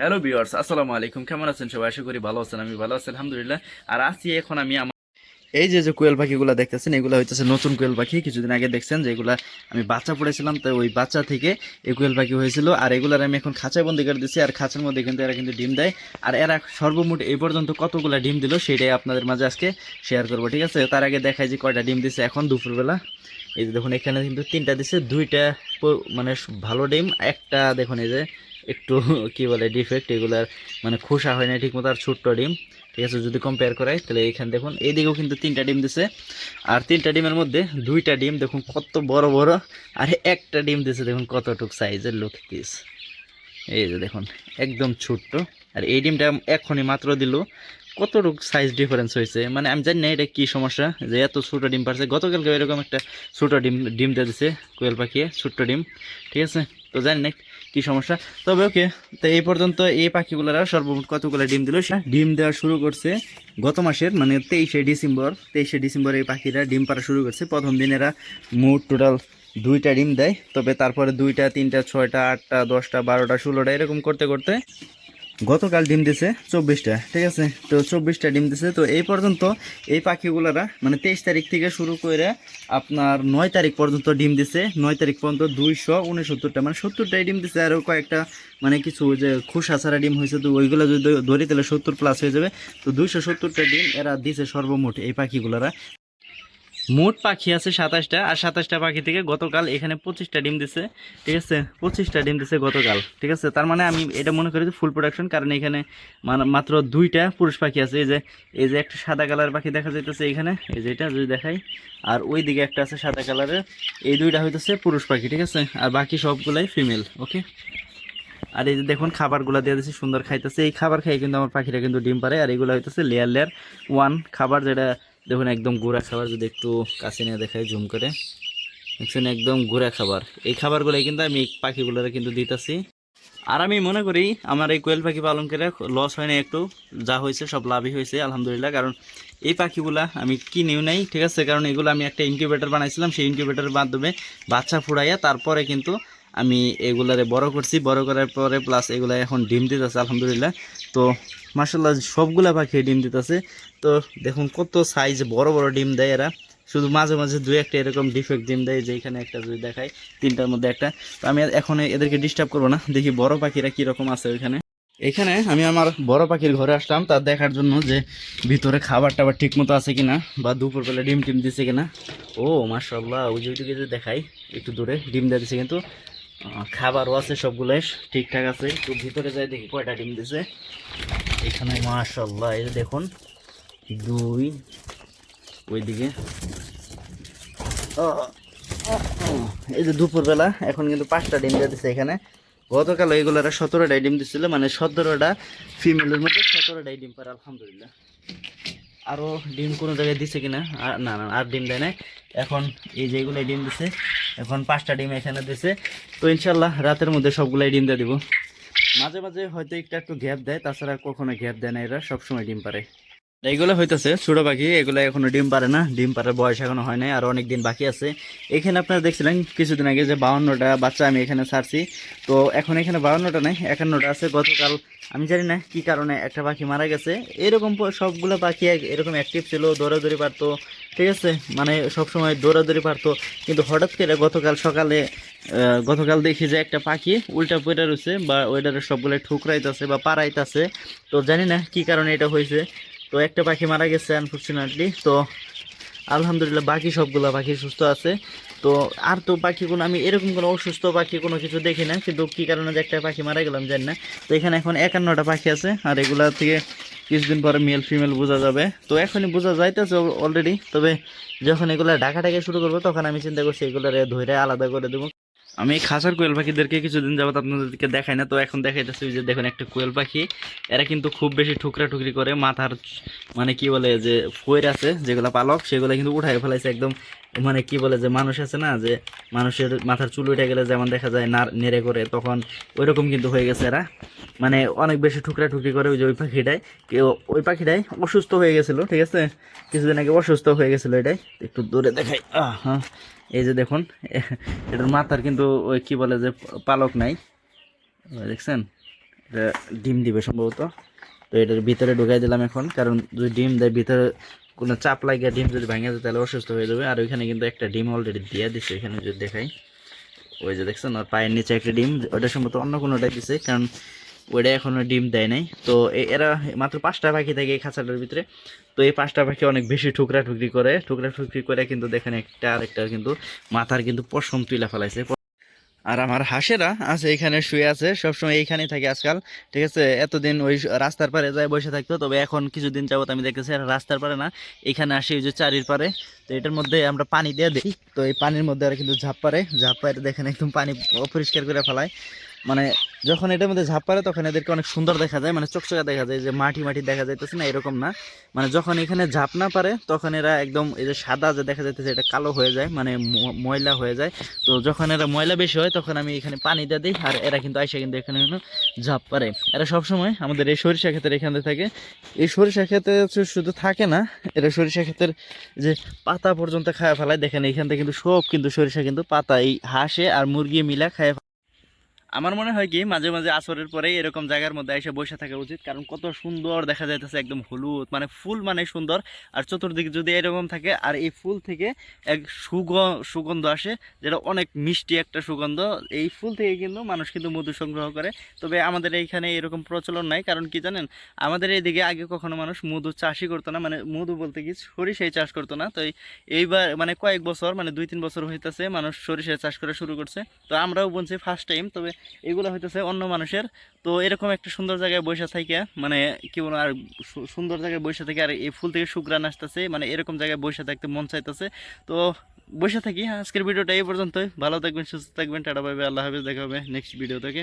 Hello viewers আসসালামু আলাইকুম। কেমন আছেন সবাই? আশা করি ভালো আছেন, আমি ভালো আছি, আলহামদুলিল্লাহ। আর আছি এখন আমি আমার এই যে যে কোয়েল পাখিগুলো দেখতেছেন, এগুলো হইতেছে নতুন কোয়েল পাখি। কিছুদিন আগে দেখছেন যে এগুলা আমি বাচ্চা পড়েছিলাম, তো ওই বাচ্চা থেকে এই কোয়েল পাখি হয়েছিল। আর এগুলার আমি এখন খাঁচায় বন্দি করে দিচ্ছি আর খাঁচার মধ্যে কিন্তু এরা কিন্তু ডিম দেয়। আর এরা সর্বমোট এই পর্যন্ত কতগুলা ডিম দিল সেটাই আপনাদের মাঝে আজকে শেয়ার করব, ঠিক আছে? তার আগে দেখাই যে কয়টা ডিম দিছে এখন দুপুরবেলা। এই যে দেখুন, এখানে কিন্তু তিনটা দিছে, দুইটা মানে ভালো ডিম, একটা দেখুন এই যে একটু, কি বলে ডিফেক্ট এগুলার মানে খোসা হয় না ঠিক মতো আর ছোট্ট ডিম। ঠিক আছে, যদি কম্পেয়ার করাই, তাহলে এখানে দেখুন এইদিকেও কিন্তু তিনটা ডিম দিছে। আর তিনটা ডিমের মধ্যে দুইটা ডিম, দেখুন, কত বড় বড়, আর একটা ডিম দিছে, দেখুন, কতটুক সাইজের লোক পিস এই যে দেখুন, একদম ছোট্ট। আর এই ডিমটা এখনই মাত্র দিল। কতটুক সাইজ ডিফারেন্স হয়েছে? মানে আমি জানি না এটা কী সমস্যা, যে এত ছোটো ডিম পারছে। গতকালকে এরকম একটা ছোটো ডিম ডিম দিয়ে দিছে কোয়েল পাখি, ছোট্ট ডিম। ঠিক আছে? তো জানি না কী সমস্যা? তবে ওকে, তো এই পর্যন্ত এই পাখিগুলোরা সর্বমোট কতগুলো ডিম দিল ডিম দেওয়া শুরু করছে গত মাসের মানে তেইশে ডিসেম্বর। তেইশে ডিসেম্বর এই পাখিরা ডিম পাড়া শুরু করছে। প্রথম দিন এরা মোট টোটাল দুইটা ডিম দেয়। তবে তারপরে দুইটা, তিনটা, ছয়টা, আটটা, দশটা, বারোটা, ষোলোটা এরকম করতে করতে গতকাল ডিম দিছে চব্বিশটা, ঠিক আছে? তো চব্বিশটা ডিম দিছে। তো এই পর্যন্ত এই পাখিগুলারা মানে তেইশ তারিখ থেকে শুরু করে আপনার নয় তারিখ পর্যন্ত ডিম দিছে। নয় তারিখ পর্যন্ত দুইশো উনসত্তরটা মানে সত্তরটাই ডিম দিছে। আরও কয়েকটা মানে কিছু যে খোসা ছাড়া ডিম হয়েছে, তো ওইগুলো যদি ধরি তাহলে সত্তর প্লাস হয়ে যাবে। তো দুইশো সত্তরটা ডিম এরা দিছে সর্বমোট এই পাখিগুলারা। মোট পাখি আছে সাতাশটা, আর সাতাশটা পাখি থেকে গতকাল এখানে পঁচিশটা ডিম দিছে, ঠিক আছে? পঁচিশটা ডিম দিছে গতকাল, ঠিক আছে? তার মানে আমি এটা মনে করি যে ফুল প্রোডাকশন কারণ এখানে মাত্র দুইটা পুরুষ পাখি আছে। এই যে এই যে একটা সাদা কালার পাখি দেখা যাইতেছে এখানে, এই যে এটা যদি দেখাই, আর ওই দিকে একটা আছে সাদা কালারের এই দুইটা হইতেছে পুরুষ পাখি, ঠিক আছে? আর বাকি সবগুলাই ফিমেল ওকে আর এই যে দেখুন, খাবারগুলো দিয়ে দিচ্ছে সুন্দর খাইতেছে। এই খাবার খাই কিন্তু আমার পাখিরা কিন্তু ডিম পারে আর এগুলো হইতেছে লেয়ার লেয়ার ওয়ান খাবার যেটা দেখুন, একদম গুঁড়া খাবার যদি একটু কাছে নিয়ে দেখায় জুম করে। দেখছেন, একদম গুঁড়া খাবার। এই খাবারগুলোই কিন্তু আমি এই পাখিগুলোরে কিন্তু দিতেছি। আর আমি মনে করি, আমার এই কোয়েল পাখি পালন করে লস হয় না একটু। যা হয়েছে, সব লাভই হয়েছে, আলহামদুলিল্লাহ। কারণ এই পাখিগুলা আমি কিনেও নাই, ঠিক আছে? কারণ এগুলো আমি একটা ইনকিউবেটর বানাইছিলাম। সেই ইনকিউবেটরের মাধ্যমে বাচ্চা ফুড়াইয়া তারপরে কিন্তু আমি এগুলারে বড় করছি, বড় করার পরে প্লাস এগুলা এখন ডিম দিতেছে, আলহামদুলিল্লাহ। তো মাসাল্লাহ সবগুলা পাখি ডিম দিতেছে। তো দেখুন কত সাইজ বড় বড় ডিম দেয় এরা। শুধু মাঝে মাঝে দু একটা এরকম ডিফেক্ট ডিম দেয় যে এখানে একটা যদি দেখায় তিনটার মধ্যে একটা। তো আমি এখন এদেরকে ডিস্টার্ব করব না, দেখি বড় পাখিরা কীরকম আছে ওইখানে। এখানে আমি আমার বড় পাখির ঘরে আসলাম তার দেখার জন্য যে ভিতরে খাবার টাবার ঠিক মতো আছে কিনা, বা দুপুরবেলা ডিম টিম দিছে কিনা। ও মার্শাল্লাহ ওই যে দেখাই, একটু দূরে, ডিম দিয়ে দিছে কিন্তু। খাবারও আছে সবগুলোই, ঠিকঠাক আছে। একটু ভিতরে যাই দেখি কয়টা ডিম দিছে। এখানে মার্শাল্লাহ এই দেখুন, দুই, ওইদিকে। এই যে দুপুরবেলা, এখন কিন্তু পাঁচটা ডিম দিয়ে দিছে এখানে। গতকাল এইগুলোরা সতেরোটাই ডিম দিছিল মানে সতেরোটা ফিমেলের মধ্যে সতেরোটাই ডিম পারে, আলহামদুলিল্লাহ। আরও ডিম কোনো জায়গায় দিছে কিনা? আর না না, আর ডিম দেয় না এখন এই যেগুলো ডিম দিছে, এখন পাঁচটা ডিম এখানে দিছে। তো ইনশাল্লাহ রাতের মধ্যে সবগুলাই ডিম দিয়ে দিব। মাঝে মাঝে হয়তো একটু একটু গ্যাপ দেয়, তাছাড়া কখনো গ্যাপ দেয় না এরা, সবসময় ডিম পারে। এইগুলো হইতেছে, ছোট পাখি, এগুলো এখনও ডিম পারে না, ডিম পারার বয়স এখনও হয় নাই, আর অনেক দিন বাকি আছে। এখানে আপনারা দেখছিলেন কিছুদিন আগে যে বাউন্নটা বাচ্চা আমি এখানে ছাড়ছি। তো এখন এখানে বাউন্নটা নাই, একান্নটা আছে। গতকাল, আমি জানি না কি কারণে একটা পাখি মারা গেছে। এরকম সবগুলো পাখি এরকম অ্যাক্টিভ ছিল, দৌড়াদৌড়ি পারতো, ঠিক আছে? মানে সবসময় দৌড়াদৌড়ি পারতো। কিন্তু হঠাৎ করে গতকাল সকালে গতকাল দেখি যে একটা পাখি উল্টা পড়ে রয়েছে বা ওইটারে সবগুলো ঠুকরাইতেছে বা পাড়াইতেছে। তো জানি না কি কারণে এটা হয়েছে তো একটা পাখি মারা গেছে আনফর্চুনেটলি তো আলহামদুলিল্লাহ, বাকি সবগুলো পাখি সুস্থ আছে। তো আর তো পাখি কোনো আমি এরকম কোনো অসুস্থ পাখি কোনো কিছু দেখি না, কিন্তু কী কারণে যে একটা পাখি মারা গেলাম জানি না। তো এখানে এখন একান্নটা পাখি আছে, আর এগুলা থেকে কিছুদিন পরে মেল ফিমেল বোঝা যাবে। তো এখনই বোঝা যাইতেছে অলরেডি তবে যখন এগুলা ঢাকা ঢাকা শুরু করব, তখন আমি চিন্তা করছি এগুলারে ধরে আলাদা করে দেবো। আমি খাসার কোয়েল পাখিদেরকে কিছুদিন যাবত আপনাদেরকে দেখাই না, তো এখন দেখাইতেছি যে দেখুন একটা কোয়েল পাখি। এরা কিন্তু খুব বেশি ঠুকরা ঠুকরি করে, মাথার মানে কি বলে যে ফয়ের আছে, যেগুলো পালক, সেগুলো কিন্তু উঠাই ফেলাইছে একদম মানে কি বলে যে মানুষ আছে না যে মানুষের মাথার চুল উঠে গেলে যেমন দেখা যায় না নেড়ে করে, তখন ওইরকম কিন্তু হয়ে গেছে এরা। মানে অনেক বেশি ঠুকরা ঠুকরি করে ওই যে ওই পাখিটাই। ওই পাখিটাই অসুস্থ হয়ে গেছিল, ঠিক আছে? কিছুদিন আগে অসুস্থ হয়ে গেছিল এটাই। একটু দূরে দেখাই। হ্যাঁ এই যে দেখুন, এটার মাথার কিন্তু ওই কি বলে যে পালক নাই। দেখছেন? এটা ডিম দিবে সম্ভবত। তো এটার ভিতরে ঢুকাই দিলাম এখন, কারণ যদি ডিম দেয়, ভিতরে কোনো চাপ লাগিয়ে ডিম যদি ভেঙে যায় তাহলে অসুস্থ হয়ে যাবে। আর ওইখানে কিন্তু একটা ডিম অলরেডি দিয়ে দিছে এখানে যদি দেখাই। ওই যে দেখছেন, ওর পায়ের নিচে একটা ডিম ওটা সম্ভবত অন্য কোনোটাই দিছে, কারণ ওইটা এখনও ডিম দেয় নাই। তো এরা মাত্র পাঁচটা পাখি থাকে এই খাঁচাটার ভিতরে। তো এই পাঁচটা পাখি অনেক বেশি ঠুকরা ঠুকরি করে। ঠুকরা ঠুকরি করে কিন্তু দেখেন একটা আর একটা কিন্তু মাথার কিন্তু পশম তুলে ফেলাইছে। আর আমার হাসেরা আছে, এখানে শুয়ে আছে, সবসময় এইখানেই থাকে আজকাল, ঠিক আছে? এতদিন ওই রাস্তার পারে যায়, বসে থাকতো, তবে এখন কিছুদিন যাবত আমি দেখতেছি আর রাস্তার পারে না, এখানে আসি ওই যে চারির পারে তো এটার মধ্যে আমরা পানি দিয়ে দিই, তো এই পানির মধ্যে আর কিন্তু ঝাপ পারে ঝাপ পারে দেখেন একদম পানি অপরিষ্কার করে ফেলায়। মানে যখন এটার মধ্যে ঝাঁপ পারে তখন এদেরকে অনেক সুন্দর দেখা যায় মানে চকচকা দেখা যায়, যে মাটি মাটি দেখা যাইতেছে না, এরকম না। মানে যখন এখানে ঝাঁপ না পারে তখন এরা একদম এই যে সাদা যে দেখা যাইতেছে এটা কালো হয়ে যায় মানে ময়লা হয়ে যায়। তো যখন এরা ময়লা বেশি হয় তখন আমি এখানে পানি দিয়ে দিই, আর এরা কিন্তু আইসা কিন্তু এখানে কিন্তু ঝাঁপ পারে এরা সবসময় আমাদের এই সরিষা ক্ষেতের এখানে থাকে। এই সরিষা ক্ষেতে শুধু থাকে না, এরা সরিষা ক্ষেতের যে পাতা পর্যন্ত খায় ফেলায়, দেখেন এখান থেকে কিন্তু সব কিন্তু সরিষা কিন্তু পাতা এই হাঁসে, আর মুরগি মিলা খায় আমার মনে হয় কি, মাঝে মাঝে আসরের পরে এরকম জায়গার মধ্যে এসে বসে থাকা উচিত, কারণ কত সুন্দর দেখা যাইতেছে একদম হলুদ মানে ফুল মানে সুন্দর, আর চতুর্দিকে যদি এরকম থাকে, আর এই ফুল থেকে এক সুগ, সুগন্ধ আসে, যেটা অনেক মিষ্টি একটা সুগন্ধ, এই ফুল থেকে কিন্তু মানুষ কিন্তু মধু সংগ্রহ করে। তবে আমাদের এইখানে এরকম প্রচলন নাই, কারণ কি জানেন, আমাদের এইদিকে আগে কখনো মানুষ মধু চাষই করতো না মানে মধু বলতে কি, সরিষাই চাষ করতো না। তো এইবার মানে কয়েক বছর মানে দুই তিন বছর হইতেছে মানুষ সরিষা চাষ করা শুরু করছে। তো আমরাও বলছি ফার্স্ট টাইম তবে এগুলো হইতেছে অন্য মানুষের। তো এরকম একটা সুন্দর জায়গায় বৈশা থাকে মানে কি বলো আর সুন্দর জায়গায় বৈশা থেকে আর এই ফুল থেকে শুক্রান আসতেছে মানে এরকম জায়গায় বৈশা থাকতে মন চাইতেছে। তো বসে থাকি, আজকের ভিডিওটা এই পর্যন্তই। ভালো থাকবেন, সুস্থ থাকবেন, টাটা পাবে আল্লাহ হাফিজ, দেখা হবে নেক্সট ভিডিও থেকে